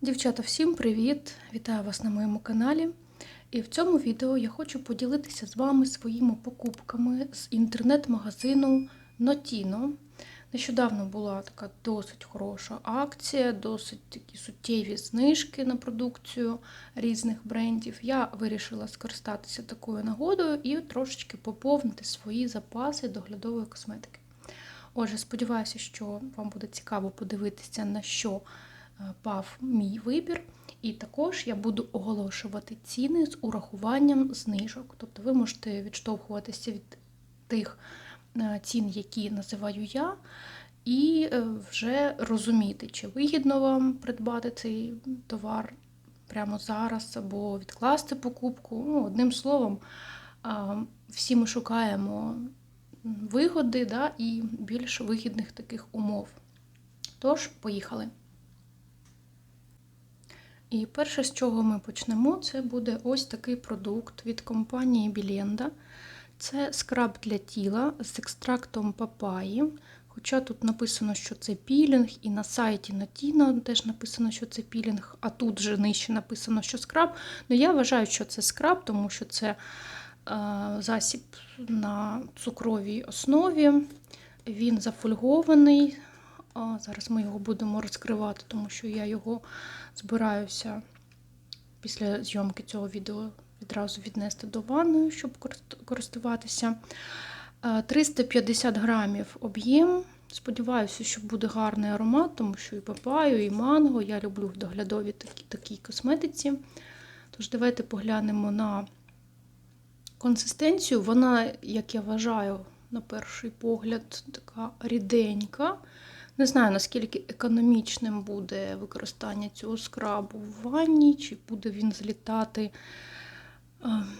Дівчата, всім привіт! Вітаю вас на моєму каналі. І в цьому відео я хочу поділитися з вами своїми покупками з інтернет-магазину Notino. Нещодавно була така досить хороша акція, досить такі суттєві знижки на продукцію різних брендів. Я вирішила скористатися такою нагодою і трошечки поповнити свої запаси доглядової косметики. Отже, сподіваюся, що вам буде цікаво подивитися, на що пав мій вибір. І також я буду оголошувати ціни з урахуванням знижок. Тобто ви можете відштовхуватися від тих е, цін, які називаю я, і е, вже розуміти, чи вигідно вам придбати цей товар прямо зараз, або відкласти покупку. Ну, Одним словом, всі ми шукаємо вигоди да, і більш вигідних таких умов. Тож, поїхали. І перше, з чого ми почнемо, це буде ось такий продукт від компанії Білєнда. Це скраб для тіла з екстрактом папаї. Хоча тут написано, що це пілінг, і на сайті Notino теж написано, що це пілінг, а тут же нижче написано, що скраб. Ну, я вважаю, що це скраб, тому що це е, засіб на цукровій основі. Він зафольгований. А Зараз ми його будемо розкривати, тому що я його збираюся після зйомки цього відео відразу віднести до ванної, щоб користуватися. Е, 350 грамів об'єм. Сподіваюся, що буде гарний аромат, тому що і папаю, і манго. Я люблю в доглядовій такій, такій косметиці. Тож, давайте поглянемо на консистенцію. Вона, як я вважаю, на перший погляд, така ріденька. Не знаю, наскільки економічним буде використання цього скрабу в ванні, чи буде він злітати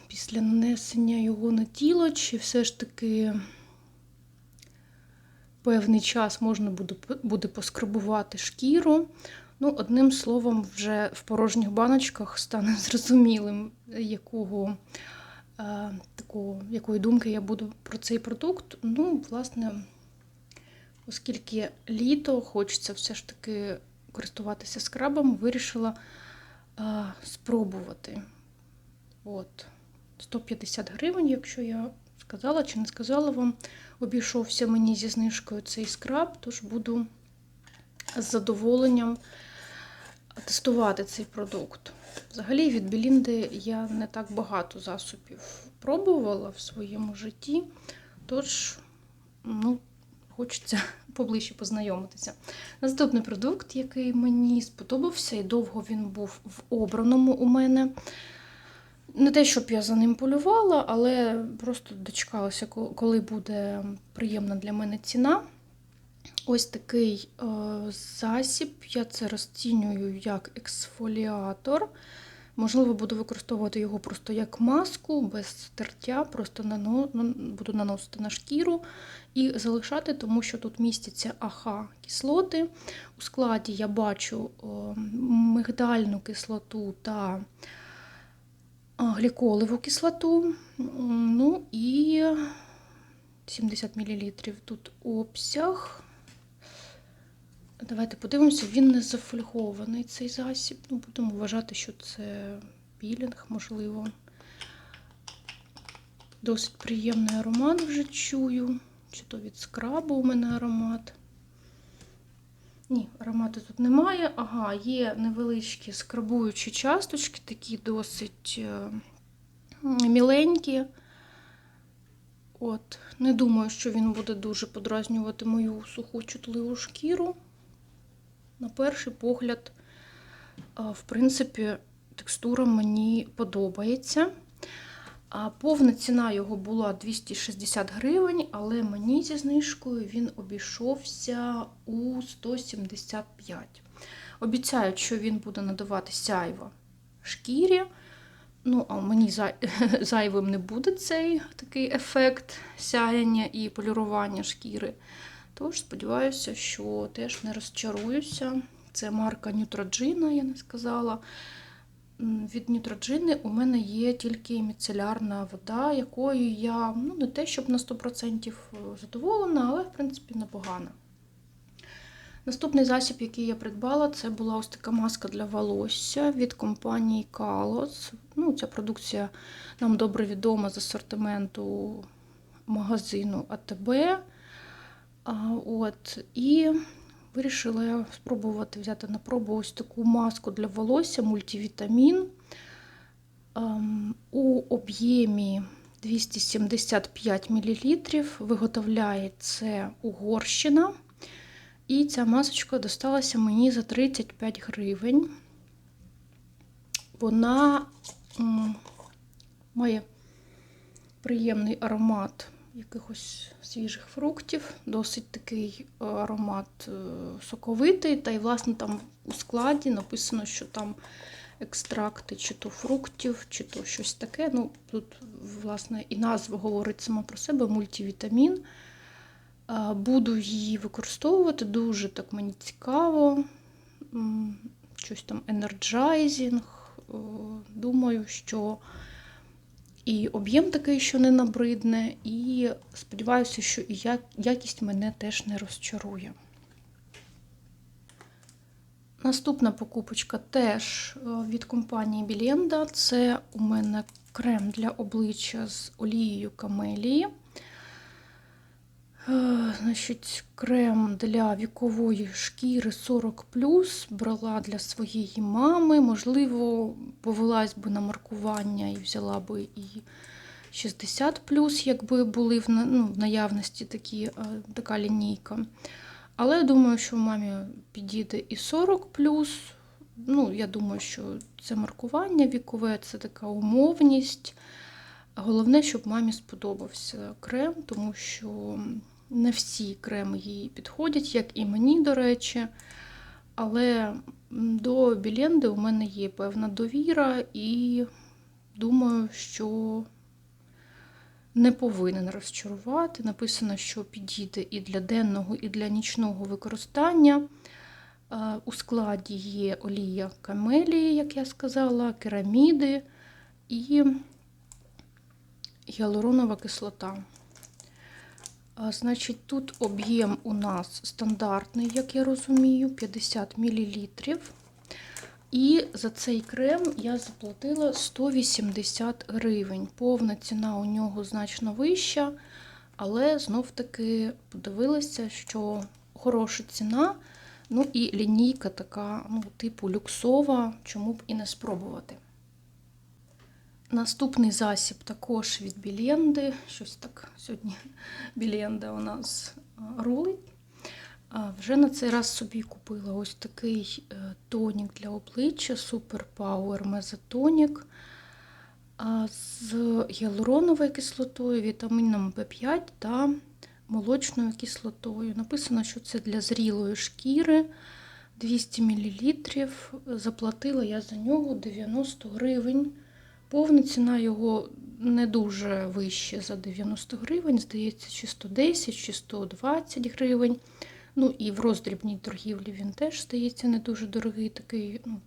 після нанесення його на тіло, чи все ж таки певний час можна буде, поскрабувати шкіру. Ну, Одним словом, вже в порожніх баночках стане зрозумілим, якого, а, такого, якої думки я буду про цей продукт. Ну, власне. Оскільки літо хочеться все ж таки користуватися скрабом, вирішила а, спробувати. От, 150 гривень, якщо я сказала чи не сказала вам, обійшовся мені зі знижкою цей скраб, тож буду з задоволенням тестувати цей продукт. Взагалі, від Білінди я не так багато засобів пробувала в своєму житті, тож, ну, хочеться поближче познайомитися. Наступний продукт, який мені сподобався, і довго він був в обраному у мене. Не те, щоб я за ним полювала, але просто дочекалася, коли буде приємна для мене ціна. Ось такий е, засіб, я це розцінюю як ексфоліатор. Можливо, буду використовувати його просто як маску, без тертя, просто нану, буду наносити на шкіру і залишати, тому що тут містяться АХ кислоти. У складі я бачу мигдальну кислоту та гліколеву кислоту. Ну і 70 мл тут обсяг. Давайте подивимося, він не зафольгований цей засіб. Ну, Будемо вважати, що це пілінг, можливо. Досить приємний аромат вже чую. Чи то від скрабу у мене аромат. Ні, аромату тут немає. Ага, є невеличкі скрабуючі часточки, такі досить міленькі. От, Не думаю, що він буде дуже подразнювати мою суху чутливу шкіру. На перший погляд, в принципі, текстура мені подобається. Повна ціна його була 260 гривень, але мені зі знижкою він обійшовся у 175. Обіцяють, що він буде надавати сяйво шкірі. Ну, а мені зайвим не буде цей такий ефект сяяння і полірування шкіри. Тож, сподіваюся, що теж не розчаруюся. Це марка Neutrogena, я не сказала. Від Neutrogena у мене є тільки міцелярна вода, якою я ну, не те, щоб на 100% задоволена, але, в принципі, непогана. Наступний засіб, який я придбала, це була ось така маска для волосся від компанії Kalos. Ну, ця продукція нам добре відома з асортименту магазину АТБ. От, і вирішила я спробувати взяти на пробу ось таку маску для волосся мультивітамін. Ем, у об'ємі 275 мл. Виготовляє це Угорщина. І ця масочка досталася мені за 35 гривень. Вона має приємний аромат якихось свіжих фруктів, досить такий е, аромат е, соковитий, та й, власне, там у складі написано, що там екстракти чи то фруктів, чи то щось таке. Ну, Тут, власне, і назва говорить сама про себе мультивітамін. Е, Буду її використовувати, дуже так мені цікаво. Щось там енерджайзінг. Думаю, що і об'єм такий, що не набридне, і сподіваюся, що і якість мене теж не розчарує. Наступна покупочка теж е, від компанії Білєнда. Це у мене крем для обличчя з олією камелії. Е, Значить, крем для вікової шкіри 40 брала для своєї мами. Можливо, повелась би на маркування і взяла би і 60 якби були в ну, в наявності такі, е, така лінійка. Але я думаю, що мамі підійде і 40 Ну, я думаю, що це маркування вікове, це така умовність. Головне, щоб мамі сподобався крем, тому що не всі креми їй підходять, як і мені, до речі. Але до Біленди у мене є певна довіра, і думаю, що не повинен розчарувати. Написано, що підійде і для денного, і для нічного використання. Е, У складі є олія камелії, як я сказала, кераміди і гіалуронова кислота. Значить, тут об'єм у нас стандартний, як я розумію, 50 мл. І за цей крем я заплатила 180 гривень. Повна ціна у нього значно вища, але знов-таки подивилася, що хороша ціна. Ну і лінійка така, ну, типу люксова, чому б і не спробувати. Наступний засіб також від Біленди. Щось так сьогодні Біленда у нас рулить. Вже на цей раз собі купила ось такий е, тонік для обличчя Super Power Мезотонік з гіалуроновою кислотою, вітаміном В5 та молочною кислотою. Написано, що це для зрілої шкіри 200 мл. Заплатила я за нього 90 гривень. Повна ціна його не дуже вища за 90 гривень, здається, чи 110, чи 120 гривень. Ну і в роздрібній торгівлі він теж здається не дуже дорогий. Такий, ну,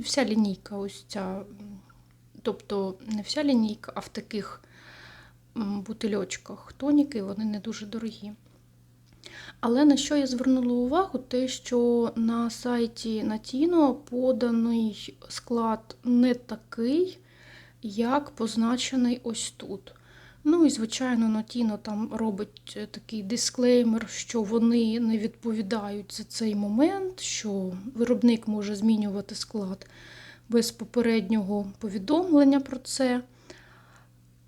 вся лінійка, ось ця, тобто не вся лінійка, а в таких бутильочках тоніки вони не дуже дорогі. Але на що я звернула увагу, те, що на сайті Natino поданий склад не такий, як позначений ось тут. Ну і, звичайно, Натіно там робить е, такий дисклеймер, що вони не відповідають за цей момент, що виробник може змінювати склад без попереднього повідомлення про це.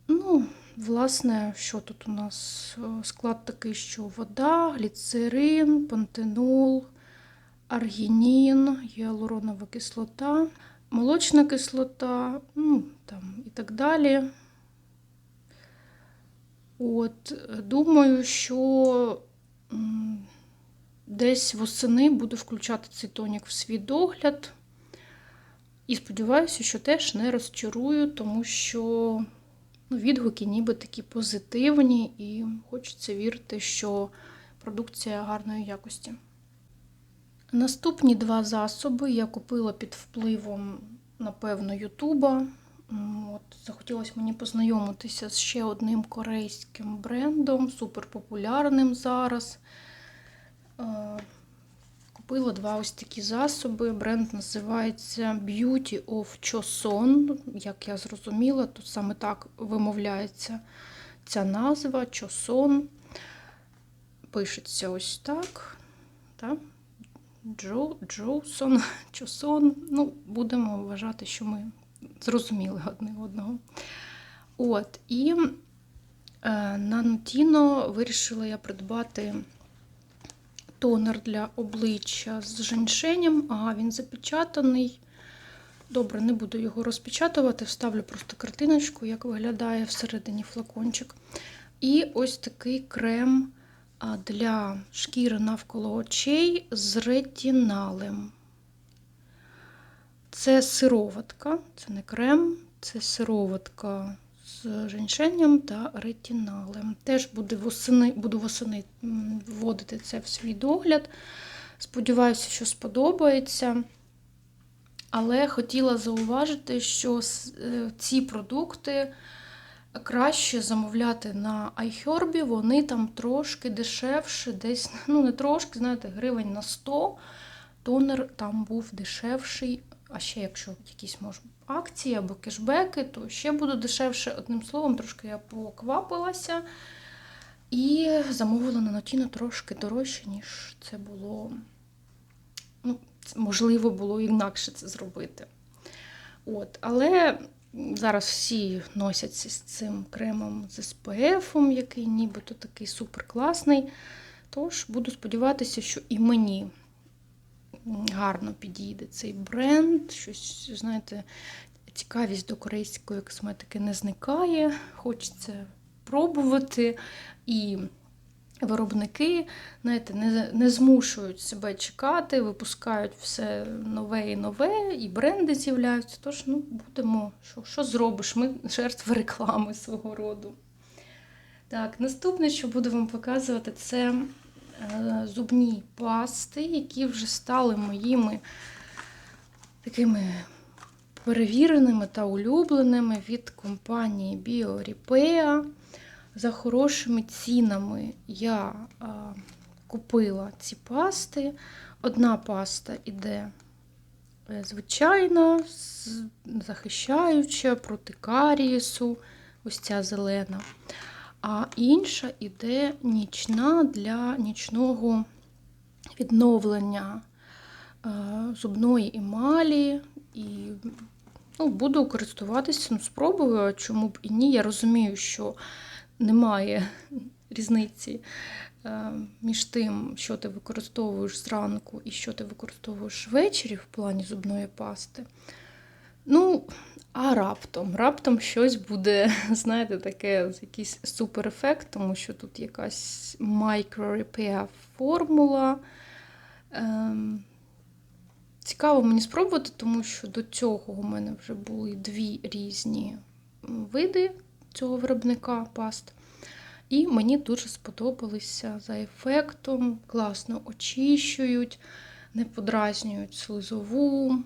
Ну, власне, що тут у нас? Е, Склад такий, що вода, гліцерин, пантенол, аргінін, гіалуронова кислота, молочна кислота, ну, там і так далі. От, думаю, що десь восени буду включати цей тонік в свій догляд. І сподіваюся, що теж не розчарую, тому що ну, відгуки ніби такі позитивні, і хочеться вірити, що продукція гарної якості. Наступні два засоби я купила під впливом, напевно, Ютуба. От, захотілося мені познайомитися з ще одним корейським брендом, суперпопулярним зараз. Е, купила два ось такі засоби. Бренд називається Beauty of Choson. Як я зрозуміла, тут саме так вимовляється ця назва Choson. Пишеться ось так. так? Джо, Джоусон, Чосон. Ну, будемо вважати, що ми зрозуміли одне одного. От, і е, на Notino вирішила я придбати тонер для обличчя з женьшенем. Ага, він запечатаний. Добре, не буду його розпечатувати, вставлю просто картиночку, як виглядає всередині флакончик. І ось такий крем для шкіри навколо очей з ретіналем. Це сироватка, це не крем, це сироватка з женьшенем та ретіналем. Теж буду восени, буду восени вводити це в свій догляд. Сподіваюся, що сподобається. Але хотіла зауважити, що е, ці продукти краще замовляти на iHerb, вони там трошки дешевше, десь, ну не трошки, знаєте, гривень на 100. Тонер там був дешевший. А ще якщо якісь може акції або кешбеки, то ще буде дешевше. Одним словом, трошки я поквапилася і замовила на Notino трошки дорожче, ніж це було. Ну, можливо було інакше це зробити. От, але зараз всі носяться з цим кремом з SPF, який нібито такий суперкласний. Тож буду сподіватися, що і мені гарно підійде цей бренд. Щось, знаєте, цікавість до корейської косметики не зникає. Хочеться пробувати. І виробники знаєте, не, не змушують себе чекати, випускають все нове і нове, і бренди з'являються. Тож, ну, будемо, що, що зробиш? Ми жертви реклами свого роду. Так, наступне, що буду вам показувати, це е, зубні пасти, які вже стали моїми такими перевіреними та улюбленими від компанії BioRepea. За хорошими цінами я купила ці пасти. Одна паста іде е, звичайна, захищаюча проти карієсу, ось ця зелена. А інша іде нічна для нічного відновлення е, зубної емалі. І ну, буду користуватися, ну, спробую, чому б і ні. Я розумію, що немає різниці е, між тим, що ти використовуєш зранку і що ти використовуєш ввечері в плані зубної пасти. Ну, а раптом, раптом щось буде, знаєте, таке якийсь суперефект, тому що тут якась micro-repair формула. Ем, цікаво мені спробувати, тому що до цього у мене вже були дві різні види цього виробника паст. І мені дуже сподобалися за ефектом, класно очищують, не подразнюють слизову,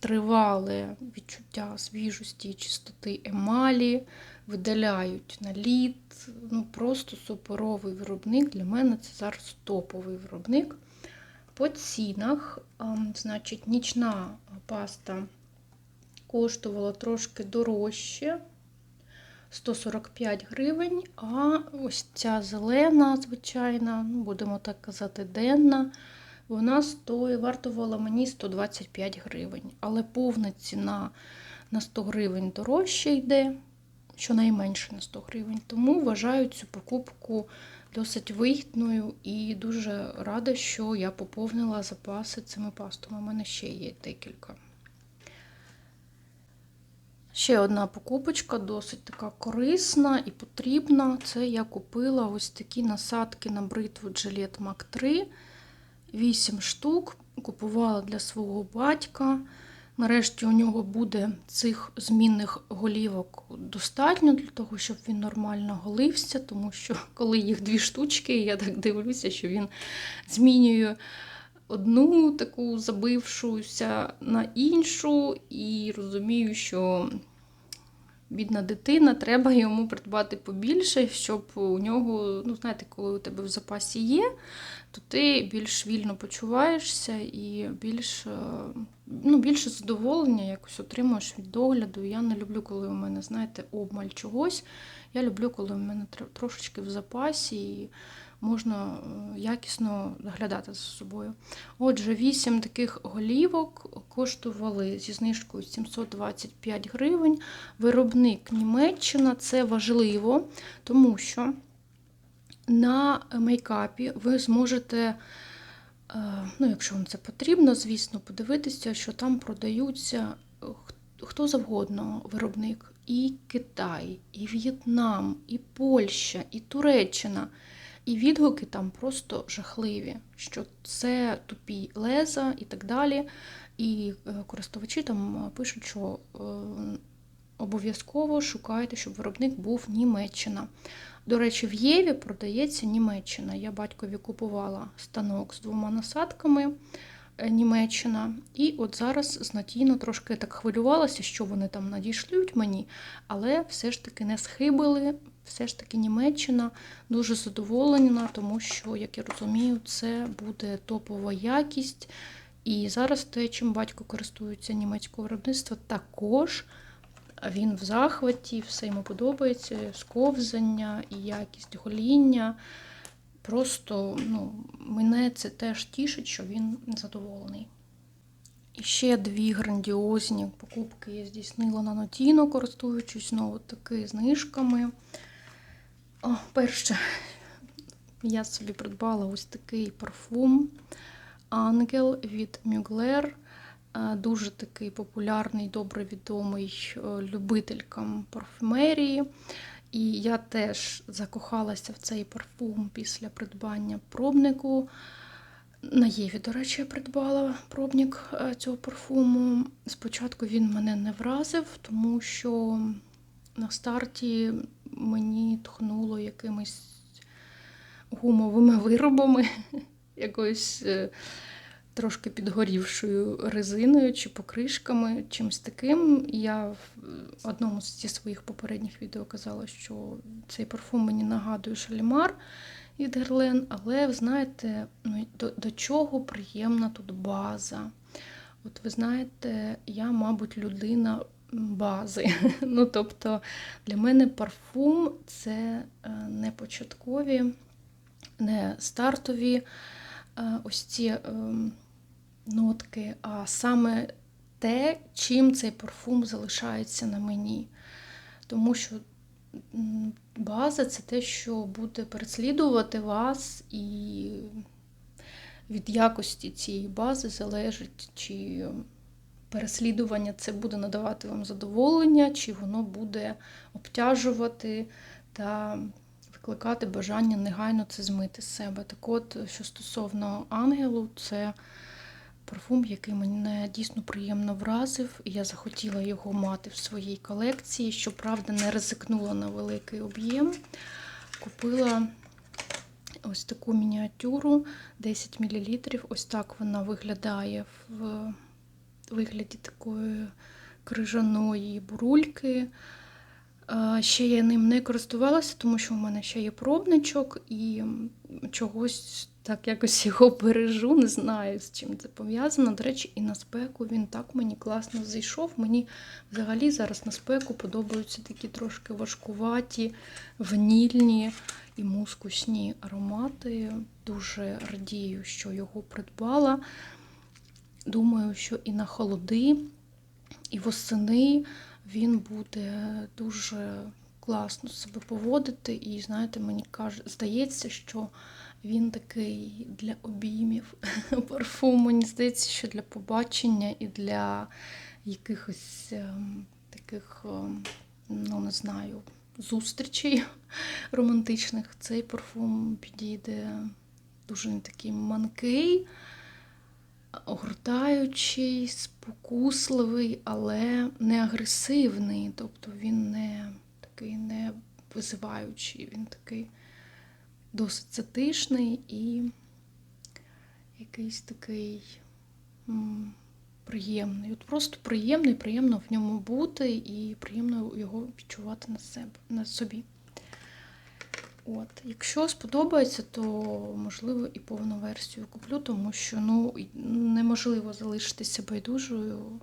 тривале відчуття свіжості і чистоти емалі, видаляють наліт. Ну, просто суперовий виробник. Для мене це зараз топовий виробник. По цінах, значить, нічна паста коштувала трошки дорожче. 145 гривень, а ось ця зелена, звичайна, ну, будемо так казати, денна, вона стоїть, вартувала мені 125 гривень. Але повна ціна на 100 гривень дорожче йде, щонайменше на 100 гривень. Тому вважаю цю покупку досить вигідною і дуже рада, що я поповнила запаси цими пастами. У мене ще є декілька. Ще одна покупочка, досить така корисна і потрібна. Це я купила ось такі насадки на бритву Gillette Mac 3. 8 штук. Купувала для свого батька. Нарешті у нього буде цих змінних голівок достатньо для того, щоб він нормально голився, тому що коли їх дві штучки, я так дивлюся, що він змінює одну таку забившуся на іншу, і розумію, що бідна дитина, треба йому придбати побільше, щоб у нього, ну, знаєте, коли у тебе в запасі є, то ти більш вільно почуваєшся і більш, е, ну, більше задоволення якось отримуєш від догляду. Я не люблю, коли у мене, знаєте, обмаль чогось. Я люблю, коли у мене трошечки в запасі і можна е, якісно доглядати за собою. Отже, 8 таких голівок коштували зі знижкою 725 гривень. Виробник Німеччина це важливо, тому що на мейкапі ви зможете, е, ну, якщо вам це потрібно, звісно, подивитися, що там продаються е, хто завгодно виробник. І Китай, і В'єтнам, і Польща, і Туреччина. І відгуки там просто жахливі, що це тупі леза і так далі. І е, користувачі там е, пишуть, що е, обов'язково шукайте, щоб виробник був Німеччина. До речі, в Єві продається Німеччина. Я батькові купувала станок з двома насадками Німеччина. І от зараз знатійно трошки так хвилювалася, що вони там надішлють мені, але все ж таки не схибили. Все ж таки Німеччина дуже задоволена, тому що, як я розумію, це буде топова якість. І зараз те, чим батько користується німецького виробництва, також він в захваті, все йому подобається, сковзання і якість гоління. Просто ну, мене це теж тішить, що він задоволений. І ще дві грандіозні покупки я здійснила на Нотіно, користуючись знову таки знижками. О, перше, я собі придбала ось такий парфум Ангел від Мюглер. Дуже такий популярний, добре відомий е, любителькам парфюмерії. І я теж закохалася в цей парфум після придбання пробнику. На Єві, до речі, я придбала пробник е, цього парфуму. Спочатку він мене не вразив, тому що на старті мені тхнуло якимись гумовими виробами, якоюсь е, трошки підгорівшою резиною чи покришками, чимось таким. Я в одному з своїх попередніх відео казала, що цей парфум мені нагадує шалімар від Герлен, але ви знаєте, ну, до, до чого приємна тут база. От ви знаєте, я, мабуть, людина бази. Ну, тобто, для мене парфум це е, не початкові, не стартові е, ось ці е, нотки, а саме те, чим цей парфум залишається на мені. Тому що база це те, що буде переслідувати вас, і від якості цієї бази залежить, чи переслідування це буде надавати вам задоволення, чи воно буде обтяжувати та викликати бажання негайно це змити з себе. Так от, що стосовно ангелу, це парфум, який мене дійсно приємно вразив, і я захотіла його мати в своїй колекції. Щоправда, не ризикнула на великий об'єм. Купила ось таку мініатюру 10 мл. Ось так вона виглядає в вигляді такої крижаної бурульки. Ще я ним не користувалася, тому що у мене ще є пробничок і чогось так якось його бережу, не знаю, з чим це пов'язано. До речі, і на спеку він так мені класно зайшов. Мені взагалі зараз на спеку подобаються такі трошки важкуваті, ванільні і мускусні аромати. Дуже радію, що його придбала. Думаю, що і на холоди, і восени він буде дуже класно себе поводити. І, знаєте, мені каже, здається, що він такий для обіймів парфум. Мені здається, що для побачення і для якихось ем, таких, ем, ну не знаю, зустрічей романтичних цей парфум підійде дуже такий манкий огортаючий, спокусливий, але не агресивний. Тобто він не такий не визиваючий, він такий досить затишний і якийсь такий приємний. От просто приємний, приємно в ньому бути і приємно його відчувати на себе, на собі. От. Якщо сподобається, то можливо і повну версію куплю, тому що ну, неможливо залишитися байдужою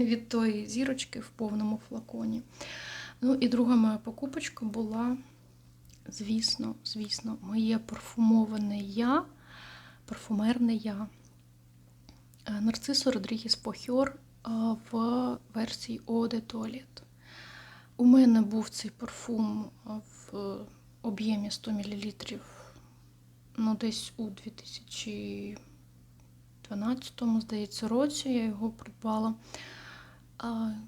від тої зірочки в повному флаконі. Ну і друга моя покупочка була, звісно, звісно, моє парфумоване я, парфумерне я. Е, Нарцисо Родрігіс Похьор е, в версії Eau de. У мене був цей парфум е, в об'ємі 100 мл ну, десь у 2012, здається, році я його придбала.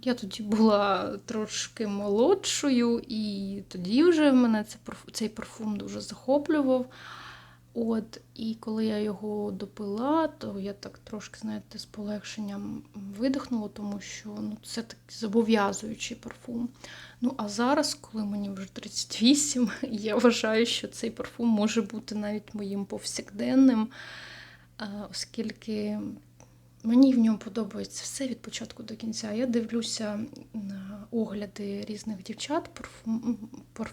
Я тоді була трошки молодшою, і тоді вже мене цей парфум дуже захоплював. От, І коли я його допила, то я так трошки, знаєте, з полегшенням видихнула, тому що ну, це такий зобов'язуючий парфум. Ну, а зараз, коли мені вже 38, я вважаю, що цей парфум може бути навіть моїм повсякденним, оскільки мені в ньому подобається все від початку до кінця. Я дивлюся на огляди різних дівчат,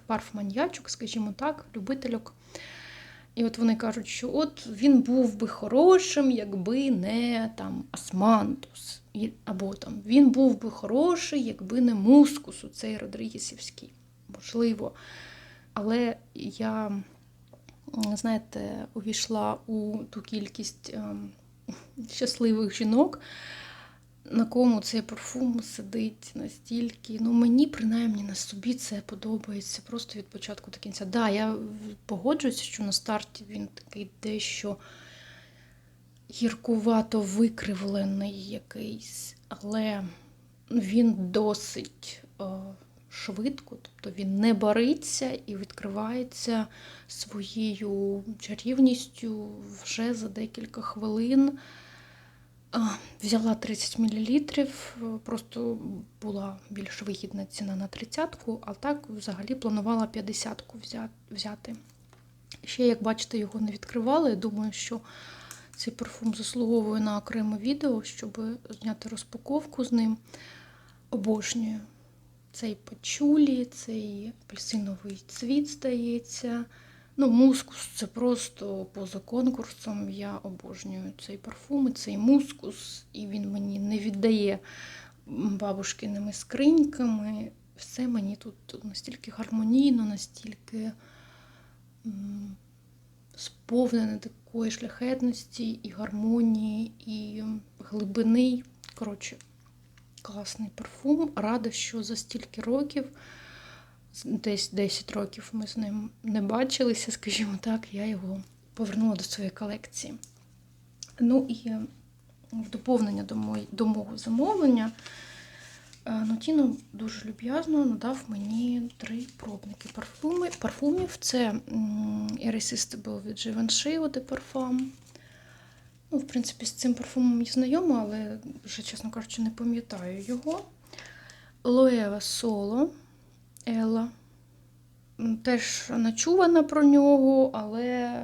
парфманьячок, скажімо так, любительок. І от вони кажуть, що от він був би хорошим, якби не там Асмантус. Або там він був би хороший, якби не мускус, у цей Родригісівський. Можливо. Але я, знаєте, увійшла у ту кількість ем, щасливих жінок, на кому цей парфум сидить настільки. Ну, мені, принаймні, на собі це подобається просто від початку до кінця. Да, я погоджуюся, що на старті він такий дещо гіркувато викривлений якийсь, але він досить о, швидко, тобто він не бариться і відкривається своєю чарівністю вже за декілька хвилин. Взяла 30 мл, просто була більш вигідна ціна на 30-ку, а так взагалі планувала 50-ку взяти. Ще, як бачите, його не відкривала. Я думаю, що цей парфум заслуговує на окреме відео, щоб зняти розпаковку з ним. Обожнюю цей пачулі, цей апельсиновий цвіт, здається. Ну, мускус це просто поза конкурсом. Я обожнюю цей парфум, і цей мускус, і він мені не віддає бабушкиними скриньками. Все мені тут настільки гармонійно, настільки сповнене такої шляхетності і гармонії, і глибини. Коротше, класний парфум. Рада, що за стільки років десь 10 років ми з ним не бачилися, скажімо так, я його повернула до своєї колекції. Ну і в доповнення до, мої, до мого замовлення, Нотіно дуже люб'язно надав мені три пробники парфуми. парфумів. Це Irresistible від Givenchy Eau de Parfum. Ну, В принципі, з цим парфумом я знайома, але вже, чесно кажучи, не пам'ятаю його. Loewe Solo Елла. Теж начувана про нього, але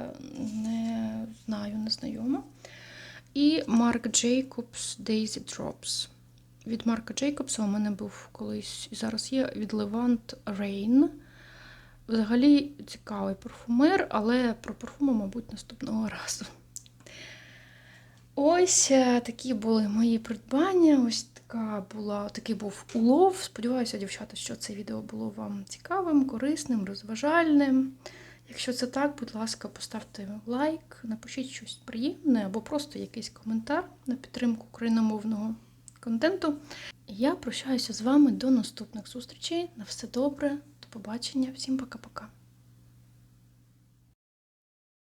не знаю, не знайома. І Марк Джейкобс Daisy Drops. Від Марка Джейкобса у мене був колись і зараз є від Levant Rain. Взагалі цікавий парфумер, але про парфуми, мабуть, наступного разу. Ось е, такі були мої придбання. Ось така була, такий був улов. Сподіваюся, дівчата, що це відео було вам цікавим, корисним, розважальним. Якщо це так, будь ласка, поставте лайк, напишіть щось приємне або просто якийсь коментар на підтримку україномовного контенту. Я прощаюся з вами до наступних зустрічей. На все добре, до побачення, всім пока-пока.